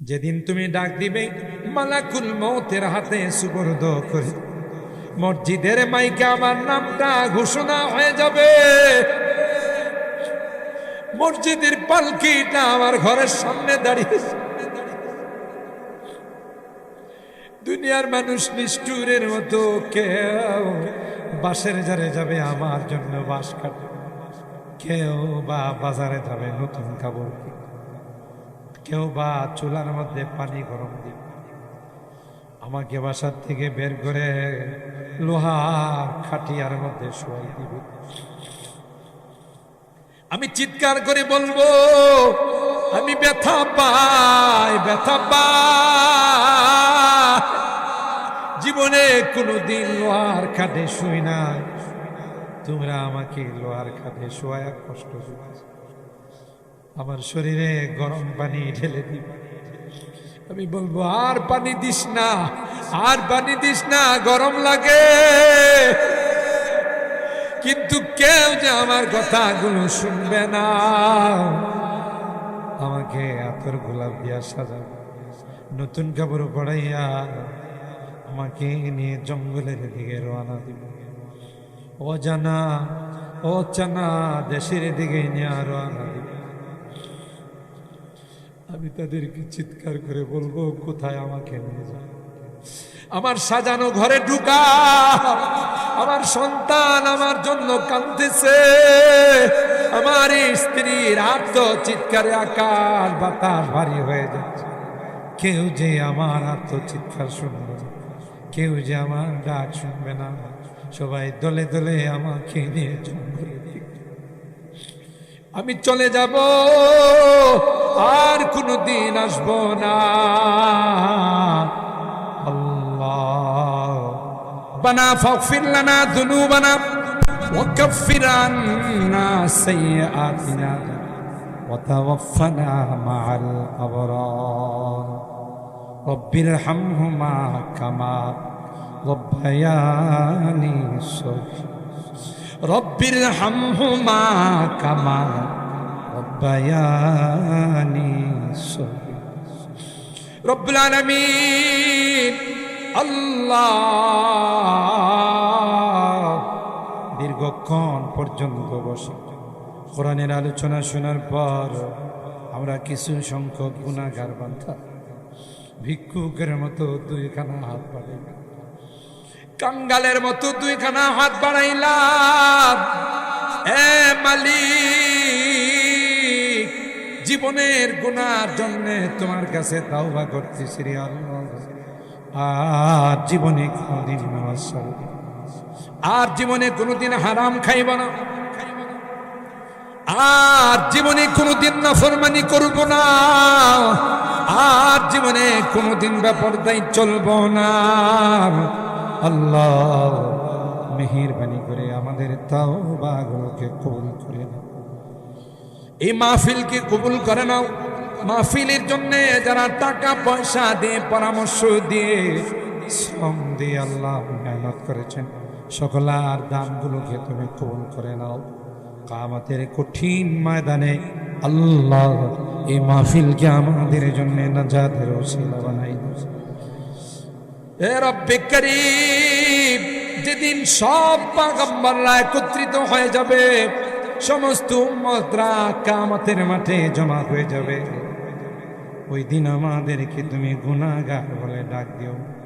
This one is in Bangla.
যেদিন তুমি ডাক দিবে, মালাকুল মৌতের হাতে সুবর্দ করে। মসজিদের মাইকে আমার নামটা ঘোষণা হয়ে যাবে। মসজিদের পালকিটা আমার ঘরের সামনে দাঁড়িয়ে দুনিয়ার মানুষ নিষ্ঠুরের মতো কেউ বাসের জারে যাবে, আমার জন্য বাস কাটে কেউ বা বাজারে যাবে নতুন কাপড়। কেউ বা চুলার মধ্যে পানি গরম দিবে আমাকে বাসার থেকে বের করে লোহার খাটিয়ার মধ্যে শোয়াই দিবে। আমি চিৎকার করে বলব, আমি ব্যথা পাই ব্যথা পাই। জীবনে কোনোদিন লোহার খাটে শুই নাই। তোমরা আমাকে লোহার খাটে শোয়া কষ্ট দিয়েছ। আমার শরীরে গরম পানি ঢেলে দিবে। আমি বলব, আর পানি দিস না, আর পানি দিস না, গরম লাগে। কিন্তু কেউ যে আমার কথাগুলো শুনবে না। আমাকে আতর গোলাপ দিয়া সাজাবে। নতুন কাপড় পড়াইয়া আমাকে নিয়ে জঙ্গলের দিকে রওনা দিব। অজানা, অচানা দেশের দিকে নিয়ে রওনা দিব। আমি তাদেরকে চিৎকার করে বলব, কোথায় আমাকে নিয়ে যায় আমার সাজানো ঘরে ঢুকা, আমার সন্তান আমার জন্য কাঁদতেছে। আমার স্ত্রীর আত্ম চিৎকারে আকার বাতাস ভারী হয়ে যাচ্ছে। কেউ যে আমার আত্ম চিৎকার শুনবে কেউ যে আমার ডাক শুনবে না, সবাই দলে দলে আমাকে নিয়ে জঙ্গলে আমি চলে যাব আর কোনো দিন আসবো না আল্লাহ বানা ফাগফির লানা দুনুবানা وكفر عنا سيئاتنا وتوفنا مع الأبرار رب ارحمهما كما ربياني صغيرا رب ارحمهما كما বয়ানি রব্বুল আলামিন। আল্লাহ। দীর্ঘক্ষণ পর্যন্ত বসে। কোরআনের আলোচনা শোনার পর আমরা কিছু সংখ্যক গুণাগার বান্ধা। ভিক্ষুকের মতো দুইখানা হাত বাড়াইলাম। কাঙ্গালের মতো দুইখানা হাত বাড়াইলাম। এ মালিক জীবনের গুনার জন্য তোমার কাছে তাওবা করতেছি রে আল্লাহ। আর জীবনে কোনোদিন আর জীবনে কোনোদিন হারাম খাইব না। আর জীবনে কোনোদিন না ফরমানি করব না। আর জীবনে কোনোদিন ব্যাপারদাই চলব না। আল্লাহ মেহেরবানি করে আমাদের তাও বাগুলোকে কবুল করে নাও। এই মাহফিলকে কবুল করে নাও? মাহফিলের জন্য যারা টাকা পয়সা দিয়ে পরামর্শ দিয়ে শ্রম দিয়ে আল্লাহ মেহনত করেছেন, সকলার দানগুলোকে তুমি কবুল করে নাও। কামাতের কঠিন ময়দানে আল্লাহ এই মাহফিলকে আমাদের জন্য নাজাদের ওসিলা বানাই দাও এ রব্বে যেদিন সব পাগম্বররা একত্রিত হয়ে যাবে সমস্ত উম্মতরা কামাতের মাঠে জমা হয়ে যাবে। ওই দিন আমাদেরকে তুমি গুণাগার বলে ডাক দিও।